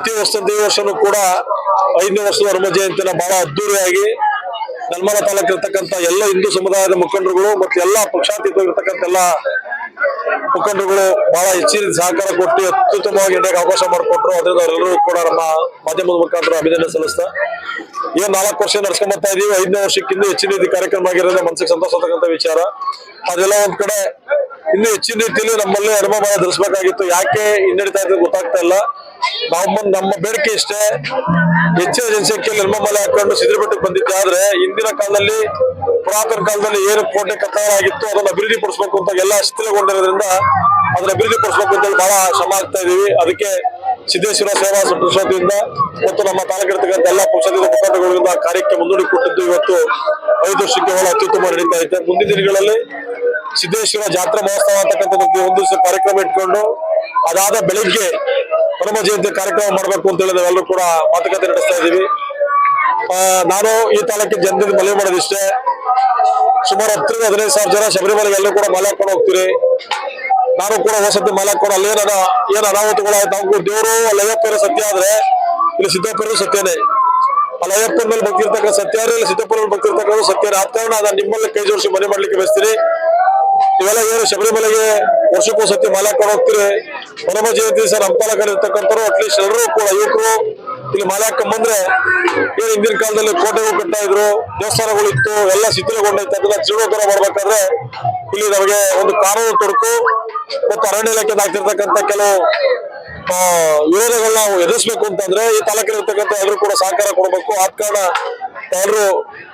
ಪ್ರತಿ ವರ್ಷ ಈ ವರ್ಷನೂ ಕೂಡ ಐದನೇ ವರ್ಷದ ಹನುಮ ಜಯಂತಿನ ಬಹಳ ಅದ್ದೂರಿಯಾಗಿ ನೆಲಮಲ ತಾಲೂಕು ಇರ್ತಕ್ಕಂಥ ಎಲ್ಲ ಹಿಂದೂ ಸಮುದಾಯದ ಮುಖಂಡರುಗಳು ಮತ್ತು ಎಲ್ಲ ಪಕ್ಷಾತೀತವಾಗಿರ್ತಕ್ಕಂಥ ಎಲ್ಲ ಮುಖಂಡರುಗಳು ಬಹಳ ಹೆಚ್ಚಿನ ಸಹಕಾರ ಕೊಟ್ಟು ಅತ್ಯುತ್ತಮವಾಗಿ ನಡೆಯಕ್ಕೆ ಅವಕಾಶ ಮಾಡಿಕೊಟ್ರು. ಅದರಿಂದ ಅವರೆಲ್ಲರೂ ಕೂಡ ನಮ್ಮ ಮಾಧ್ಯಮದ ಮುಖಾಂತರ ಅಭಿನಂದನೆ ಸಲ್ಲಿಸ್ತಾ. ಏನ್ ನಾಲ್ಕು ವರ್ಷ ನಡ್ಸ್ಕೊಂಡ್ ಬರ್ತಾ ಇದೀವಿ. ಐದನೇ ವರ್ಷಕ್ಕಿಂತ ಹೆಚ್ಚಿನ ಕಾರ್ಯಕ್ರಮ ಆಗಿರೋದ್ರೆ ಮನಸ್ಸಿಗೆ ಸಂತೋಷ ಆಗ್ತಕ್ಕಂಥ ವಿಚಾರ. ಅದೆಲ್ಲ ಒಂದ್ ಕಡೆ ಇನ್ನು ಹೆಚ್ಚಿನ ರೀತಿಯಲ್ಲಿ ನಮ್ಮಲ್ಲಿ ಅನುಭವ ಧರಿಸಬೇಕಾಗಿತ್ತು ಯಾಕೆ ಹಿನ್ನಡಿತಾ ಇದ್ರೆ ಗೊತ್ತಾಗ್ತಾ ಇಲ್ಲ. ನಮ್ಮ ನಮ್ಮ ಬೇಡಿಕೆ ಇಷ್ಟೇ. ಹೆಚ್ಚಿನ ಜನಸಂಖ್ಯೆಯಲ್ಲಿ ನಿರ್ಮಮಲೆ ಹಾಕೊಂಡು ಸಿದ್ರಬೆಟ್ಟಕ್ಕೆ ಬಂದಿದ್ದೆ. ಆದ್ರೆ ಹಿಂದಿನ ಕಾಲದಲ್ಲಿ, ಪುರಾತನ ಕಾಲದಲ್ಲಿ ಏನು ಕೋಟೆ ಕಟ್ಟಾರ ಆಗಿತ್ತು, ಅದನ್ನ ಅಭಿವೃದ್ಧಿ ಪಡಿಸಬೇಕು ಅಂತ ಎಲ್ಲ ಶಿಥಿಲಗೊಂಡಿರೋದ್ರಿಂದ ಅದನ್ನ ಅಭಿವೃದ್ಧಿ ಪಡಿಸಬೇಕು ಅಂತ ಹೇಳಿ ಬಹಳ ಶ್ರಮ ಆಗ್ತಾ ಇದೀವಿ. ಅದಕ್ಕೆ ಸಿದ್ದೇಶ್ವರ ಸೇವಾ ಸಂಸ್ಥೆಯಿಂದ ಮತ್ತು ನಮ್ಮ ತಾಲೂಕಿರ್ತಕ್ಕಂಥ ಎಲ್ಲ ಪಕ್ಷದ ಮುಖಂಡಗಳಿಂದ ಕಾರ್ಯಕ್ಕೆ ಮುಂದೂಡಿ ಕೊಟ್ಟಿದ್ದು ಇವತ್ತು ಐದು ವರ್ಷಕ್ಕೆ ಬಹಳ ಅತ್ಯುತ್ತಮ ನಡೀತಾ ಇದೆ. ಮುಂದಿನ ದಿನಗಳಲ್ಲಿ ಸಿದ್ದೇಶ್ವರ ಜಾತ್ರಾ ಮಹೋತ್ಸವ ಅಂತಕ್ಕಂಥದ್ದು ಒಂದು ಕಾರ್ಯಕ್ರಮ ಇಟ್ಕೊಂಡು, ಅದಾದ ಬೆಳಿಗ್ಗೆ ಹನುಮ ಜಯಂತಿ ಕಾರ್ಯಕ್ರಮ ಮಾಡಬೇಕು ಅಂತ ಹೇಳಿ ನಾವೆಲ್ಲರೂ ಕೂಡ ಮಾತುಕತೆ ನಡೆಸ್ತಾ ಇದ್ದೀವಿ. ನಾನು ಈ ತಾಲೂಕಿನ ಜನರಿಗೆ ಮನವಿ ಮಾಡೋದಿಷ್ಟೇ ಸುಮಾರು ಹತ್ತರಿಂದ ಹದಿನೈದು ಸಾವಿರ ಜನ ಶಬರಿಮಲೆಗೆ ಎಲ್ಲರೂ ಕೂಡ ಮಾಲೆ ಹಾಕೊಂಡು ಹೋಗ್ತೀರಿ. ನಾನು ಕೂಡ ವಸತಿ ಮಾಲೆ ಹಾಕೊಂಡು ಅಲ್ಲಿ ಏನಾರ ಏನು ಅನಾಹುತಗಳಾಯ್ತು, ನಾವು ದೇವರು ಅಲ್ಲಿ ಸತ್ಯ ಆದ್ರೆ, ಇಲ್ಲಿ ಸಿದ್ದಪ್ಪನ ಸತ್ಯನೇ. ಅಲ್ಲಿ ಅಯ್ಯಪ್ಪನ ಮೇಲೆ ಭಕ್ತಿರ್ತಕ್ಕಂಥ ಸತ್ಯ ಇಲ್ಲಿ ಸಿದ್ದಪ್ಪನ ಮೇಲೆ ಭಕ್ತಿರ್ತಕ್ಕಂಥ ಸತ್ಯ ಆದ ನಾನು ನಿಮ್ಮಲ್ಲಿ ಕೈ ಜೋಡಿಸಿ ಮನೆ ಮಾಡ್ಲಿಕ್ಕೆ ಬಯಸ್ತೀನಿ. ಇವೆಲ್ಲ ಏನು ಶಬರಿಮಲೆಗೆ ವರ್ಷಕ್ಕೊಂದ್ಸತಿ ಮಾಲೆ ಹೋಗ್ತೀರಿ? ಹನುಮ ಜಯಂತಿ ಸರ್ ನಮ್ಮ ಕಡೆ ಇರ್ತಕ್ಕಂಥವ್ರು ಅಟ್ಲೀಸ್ಟ್ ಎಲ್ಲರೂ ಕೂಡ ಯುವಕರು ಇಲ್ಲಿ ಮಾಲೆ ಹಾಕೊಂಡ್ಬಂದ್ರೆ ಏನು ಹಿಂದಿನ ಕಾಲದಲ್ಲಿ ಕೋಟೆಗಳು ಕಟ್ತಾ ಇದ್ರು, ದೇವಸ್ಥಾನಗಳು ಇತ್ತು, ಎಲ್ಲ ಶಿಥಿಲಗೊಂಡೈತೆ ಅದನ್ನ ಜೀರ್ಣೋದ್ಧಾರ ಮಾಡ್ಬೇಕಾದ್ರೆ ಇಲ್ಲಿ ನಮಗೆ ಒಂದು ಕಾನೂನು ತೊಡಕು ಮತ್ತು ಅರಣ್ಯ ಇಲಾಖೆಯಿಂದ ಆಗ್ತಿರ್ತಕ್ಕಂಥ ಕೆಲವು ವಿರೋಧಗಳನ್ನ ನಾವು ಎದುರಿಸ್ಬೇಕು ಅಂತಂದ್ರೆ ಈ ತಾಲೂಕಲ್ಲಿ ಇರ್ತಕ್ಕಂಥ ಎಲ್ಲರೂ ಕೂಡ ಸಹಕಾರ ಕೊಡಬೇಕು. ಆದ ಕಾರಣ ಎಲ್ಲರೂ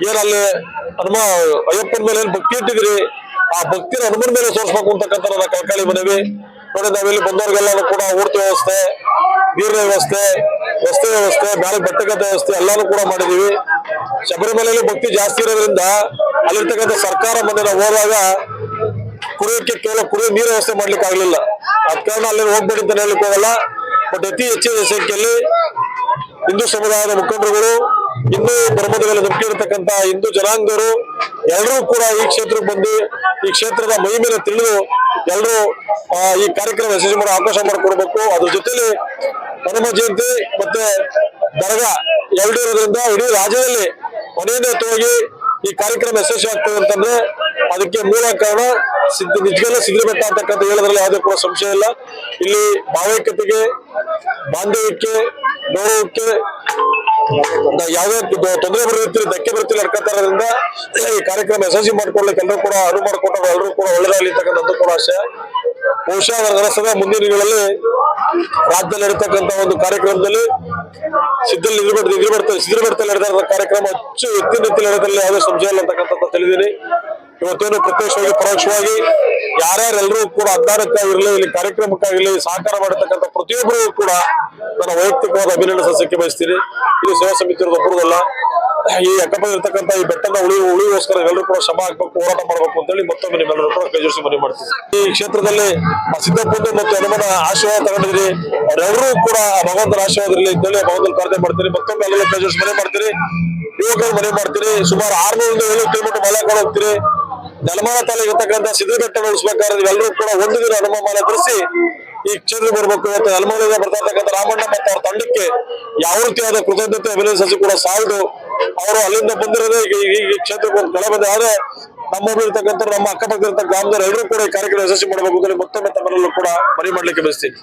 ಏನಲ್ಲಿ ಹನುಮ ಅಯ್ಯಪ್ಪನ ಮೇಲೆ ಏನ್ ಭಕ್ತಿ ಇಟ್ಟಿದ್ರಿ ಆ ಭಕ್ತಿನ ಹನುಮನ ಮೇಲೆ ತೋರಿಸ್ಬೇಕು ಅಂತಕ್ಕಂಥ ನನ್ನ ಕಳ್ಕಳಿ ಮನವಿ. ನೋಡಿ, ನಾವಿಲ್ಲಿ ಬಂದವ್ರಿಗೆಲ್ಲಾನು ಕೂಡ ಊರ್ತಿ ವ್ಯವಸ್ಥೆ, ನೀರಿನ ವ್ಯವಸ್ಥೆ, ರಸ್ತೆ ವ್ಯವಸ್ಥೆ ಬ್ಯಾರೆ ಬಟ್ಟೆಗದ್ದ ವ್ಯವಸ್ಥೆ ಎಲ್ಲಾನು ಕೂಡ ಮಾಡಿದೀವಿ. ಶಬರಿಮಲೆಯಲ್ಲಿ ಭಕ್ತಿ ಜಾಸ್ತಿ ಇರೋದ್ರಿಂದ ಅಲ್ಲಿರ್ತಕ್ಕಂಥ ಸರ್ಕಾರ ಮನೆಯ ಹೋದಾಗ ಕುಡಿಯೋಕ್ಕೆ ಕೇವಲ ಕುಡಿಯೋ ನೀರು ವ್ಯವಸ್ಥೆ ಮಾಡ್ಲಿಕ್ಕೆ ಆಗ್ಲಿಲ್ಲ. ಅದ ಕಾರಣ ಅಲ್ಲಿ ಹೋಗ್ಬೇಡಿ ಅಂತ ಹೋಗಲ್ಲ. ಬಟ್ ಅತಿ ಹೆಚ್ಚಿನ ಸಂಖ್ಯೆಯಲ್ಲಿ ಹಿಂದೂ ಸಮುದಾಯದ ಮುಖಂಡರುಗಳು ಹಿಂದೂ ಧರ್ಮದ ಮೇಲೆ ಹಿಂದೂ ಜನಾಂಗರು ಎಲ್ಲರೂ ಕೂಡ ಈ ಕ್ಷೇತ್ರಕ್ಕೆ ಬಂದು ಈ ಕ್ಷೇತ್ರದ ಮೈ ಮೇಲೆ ತಿಳಿದು ಎಲ್ಲರೂ ಈ ಕಾರ್ಯಕ್ರಮ ಯಶಸ್ವಿ ಮಾಡೋ ಅವಕಾಶ ಮಾಡಿಕೊಡ್ಬೇಕು. ಅದ್ರ ಜೊತೆಲಿ ಹನುಮ ಜಯಂತಿ ಮತ್ತೆ ದರ್ಗಾ ಎರಡು ಇರೋದ್ರಿಂದ ಇಡೀ ರಾಜ್ಯದಲ್ಲಿ ಮನೆಯನ್ನೆತ್ತವಾಗಿ ಈ ಕಾರ್ಯಕ್ರಮ ಯಶಸ್ವಿ ಆಗ್ತದೆ ಅಂತಂದ್ರೆ ಅದಕ್ಕೆ ಮೂಲ ಕಾರಣ ಸಿದ್ಧ ನಿಜಗಲ್ಲ ಸಿದ್ಧ ಬೆಟ್ಟ ಅಂತಕ್ಕಂಥ ಹೇಳೋದ್ರಲ್ಲಿ ಯಾವುದೇ ಕೂಡ ಸಂಶಯ ಇಲ್ಲ. ಇಲ್ಲಿ ಭಾವೈಕ್ಯತೆಗೆ, ಬಾಂಧವ್ಯಕ್ಕೆ, ಗೌರವಕ್ಕೆ ಯಾವುದೇ ತೊಂದರೆ ಬರುತ್ತಿಲ್ಲ, ಧಕ್ಕೆ ಬರುತ್ತಿಲ್ಲ ನಡ್ಕೊತಾ ಈ ಕಾರ್ಯಕ್ರಮ ಯಶಸ್ವಿ ಮಾಡ್ಕೊಳ್ಳಿಕ್ಕೆ ಎಲ್ಲರೂ ಕೂಡ ಅನುವು ಮಾಡ್ಕೊಟ್ಟಾಗ ಎಲ್ಲರೂ ಕೂಡ ಒಳ್ಳೆದಾಗಲಿ ಅಂತಕ್ಕಂಥದ್ದು ಕೂಡ ಆಶಯ ಬಹುಶಃ ನಗರಸಭೆ ಮುಂದಿನ ದಿನಗಳಲ್ಲಿ ರಾಜ್ಯದಲ್ಲಿ ನಡೀತಕ್ಕಂಥ ಒಂದು ಕಾರ್ಯಕ್ರಮದಲ್ಲಿ ಸಿದ್ಧಲ್ಲಿ ನಿದ್ರಬೆಟ್ಟ ನಿದ್ರಬೆಡ್ತ ಸಿದ್ರಬೆಡ್ತಲ್ಲಿ ನಡೆದ ಕಾರ್ಯಕ್ರಮ ಹೆಚ್ಚು ಎತ್ತಿನ ನಡೆದಲ್ಲಿ ಯಾವುದೇ ಸಂಶಯ ಇಲ್ಲ ಅಂತಕ್ಕಂಥ ತಿಳಿದೀನಿ. ಇವತ್ತೇನು ಪ್ರತ್ಯಕ್ಷವಾಗಿ, ಪರೋಕ್ಷವಾಗಿ ಯಾರ್ಯಾರೆಲ್ಲರೂ ಕೂಡ ಅಜ್ಞಾನಕ್ಕಾಗಿರ್ಲಿ ಇಲ್ಲಿ ಕಾರ್ಯಕ್ರಮಕ್ಕಾಗಿರ್ಲಿ ಸಹಕಾರ ಮಾಡತಕ್ಕಂಥ ಪ್ರತಿಯೊಬ್ಬರಿಗೂ ಕೂಡ ನನ್ನ ವೈಯಕ್ತಿಕವಾದ ಅಭಿನಂದನೆ ಸಲ್ಲಿಸಕ್ಕೆ ಬಯಸ್ತೀನಿ. ಇದು ಸೇವಾ ಸಮಿತಿ ಒಬ್ಬರದಲ್ಲ ಈ ಅಕ್ಕಪಕ್ಕ ಇರ್ತಕ್ಕಂಥ ಈ ಬೆಟ್ಟದ ಉಳಿ ಉಳಿಗೋಸ್ಕರ ಎಲ್ಲರೂ ಕೂಡ ಶ್ರಮ ಹಾಕ್ಬೇಕು ಹೋರಾಟ ಮಾಡಬೇಕು ಅಂತೇಳಿ ಮತ್ತೊಮ್ಮೆ ನಿಮ್ಮೆಲ್ಲರೂ ಕೂಡ ಕೈ ಜೋಡಿಸಿ ಮನವಿ ಮಾಡ್ತೀನಿ. ಈ ಕ್ಷೇತ್ರದಲ್ಲಿ ಸಿದ್ದಪ್ಪಂದು ಮತ್ತು ಹನುಮನ ಆಶೀರ್ವಾದ ತಗೊಂಡಿದ್ರಿ ಅವರೆಲ್ಲರೂ ಕೂಡ ಭಗವಂತನ ಆಶೀರ್ವಾದ ಇರಲಿ ಅಂತೇಳಿ ಭಗವಂತನ ಪ್ರಾರ್ಥನೆ ಮಾಡ್ತೀನಿ. ಮತ್ತೊಮ್ಮೆ ಎಲ್ಲರೂ ಕೈ ಜೋಡಿಸಿ ಮನೆ ಮಾಡ್ತೀನಿ. ಯುವಕರು ಮನೆ ಮಾಡ್ತೀನಿ. ಸುಮಾರು ಆರ್ನೂರಿಂದ ಏಳು ಕಿಲೋಮೀಟರ್ ಮಲೆ ಹಾಕೊಂಡು ಹೋಗ್ತೀರಿ ನೆಲಮಾಲ ತಾಲೂಕು ಇರ್ತಕ್ಕಂಥ ಸಿದ್ಧಬೆಟ್ಟ ಉಳಿಸ್ಬೇಕಾದ್ರೆ ಎಲ್ಲರೂ ಕೂಡ ಒಂದು ದಿನ ಮಾಲೆ ಧರಿಸಿ ಈ ಕ್ಷೇತ್ರ ಬರ್ಬೇಕು. ಇವತ್ತು ನೆಲಮೂಲಿಂದ ಬರ್ತಾ ರಾಮಣ್ಣ ಮತ್ತು ಅವ್ರ ತಂಡಕ್ಕೆ ಯಾವ ರೀತಿಯಾದ ಕೃತಜ್ಞತೆ ಅಭಿನಂದಿಸಿ ಕೂಡ ಸಾಲದು. ಅವರು ಅಲ್ಲಿಂದ ಬಂದಿರೋದೇ ಈಗ ಈ ಕ್ಷೇತ್ರಕ್ಕೆ ಒಂದು ಕಳೆ ಬಂದೆ ಆದ್ರೆ ನಮ್ಮ ಇರ್ತಕ್ಕಂಥ ನಮ್ಮ ಅಕ್ಕಪಕ್ಕ ಇರ್ತಕ್ಕಂಥ ಗ್ರಾಮದವರು ಎಲ್ಲರೂ ಕೂಡ ಈ ಕಾರ್ಯಕ್ರಮ ಯಶಸ್ವಿ ಮಾಡಬೇಕು ಅಂತ ಹೇಳಿ ಮತ್ತೊಮ್ಮೆ ತಮ್ಮಲ್ಲೂ ಕೂಡ ಮನವಿ ಮಾಡ್ಲಿಕ್ಕೆ ಬಯಸ್ತೀನಿ.